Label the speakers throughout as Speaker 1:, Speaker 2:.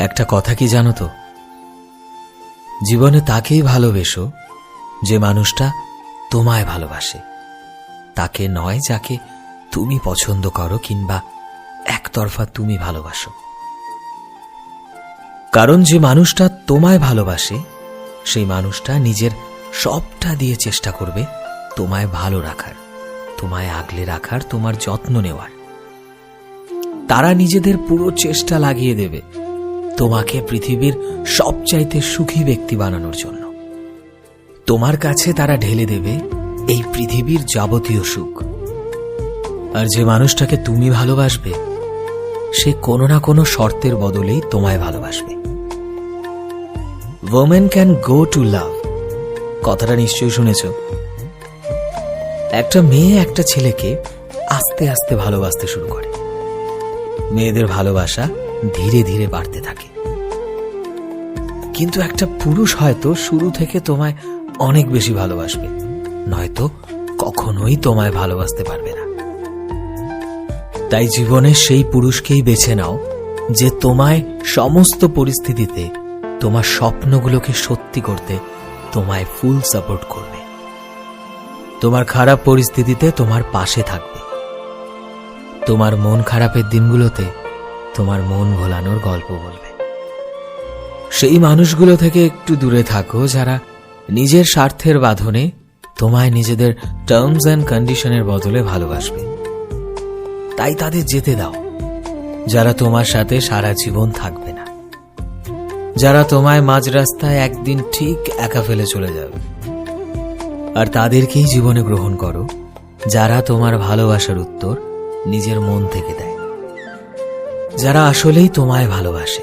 Speaker 1: একটা কথা কি জানো তো? জীবনে তাকেই ভালোবেসো যে মানুষটা তোমায় ভালোবাসে। তাকে নয় যাকে তুমি পছন্দ করো কিংবা একতরফা তুমি ভালোবাসো। কারণ যে মানুষটা তোমায় ভালোবাসে, সেই মানুষটা নিজের সবটা দিয়ে চেষ্টা করবে তোমায় ভালো রাখার, তোমায় আগলে রাখার, তোমার যত্ন নেওয়ার। তারা নিজেদের পুরো চেষ্টা লাগিয়ে দেবে তোমাকে পৃথিবীর সবচাইতে সুখী ব্যক্তি বানানোর জন্য। তোমার কাছে তারা ঢেলে দেবে এই পৃথিবীর যাবতীয় সুখ। আর যে মানুষটাকে তুমি ভালোবাসবে, সে কোনো না কোনো শর্তের বদলেই তোমায় ভালোবাসবে। Women can go to love কথাটা নিশ্চয়ই শুনেছ? একটা মেয়ে একটা ছেলেকে আস্তে আস্তে ভালোবাসতে শুরু করে। মেয়েদের ভালোবাসা ধীরে ধীরে বাড়তে থাকে। কিন্তু একটা পুরুষ হয়তো শুরু থেকে তোমায় অনেক বেশি ভালোবাসবে, নয়তো কখনোই তোমায় ভালোবাসতে পারবে না। তাই জীবনে সেই পুরুষকেই বেছে নাও, যে তোমায় সমস্ত পরিস্থিতিতে, তোমার স্বপ্নগুলোকে সত্যি করতে তোমায় ফুল সাপোর্ট করবে। তোমার খারাপ পরিস্থিতিতে তোমার পাশে থাকবে। তোমার মন খারাপের দিনগুলোতে তোমার মন ভোলানোর গল্প বলবে। সেই মানুষগুলো থেকে একটু দূরে থাকো যারা নিজের স্বার্থের বাঁধনে তোমায় নিজেদের টার্মস অ্যান্ড কন্ডিশনের বদলে ভালোবাসবে। তাই তাদের যেতে দাও। যারা তোমার সাথে সারা জীবন থাকবে না। যারা তোমায় মাঝ রাস্তায় একদিন ঠিক একা ফেলে চলে যাবে। আর তাদেরকেই জীবনে গ্রহণ করো, যারা তোমার ভালোবাসার উত্তর নিজের মন থেকে দেয়। যারা আসলেই তোমায় ভালোবাসে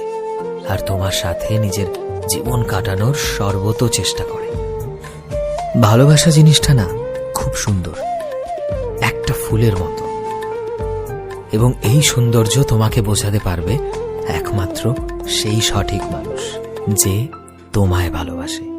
Speaker 1: আর তোমার সাথে নিজের জীবন কাটানোর সর্বত চেষ্টা করে। ভালোবাসা জিনিসটা না, খুব সুন্দর। একটা ফুলের মতো। এবং এই সৌন্দর্য তোমাকে বোঝাতে পারবে একমাত্র সেই সঠিক মানুষ যে তোমায় ভালোবাসে।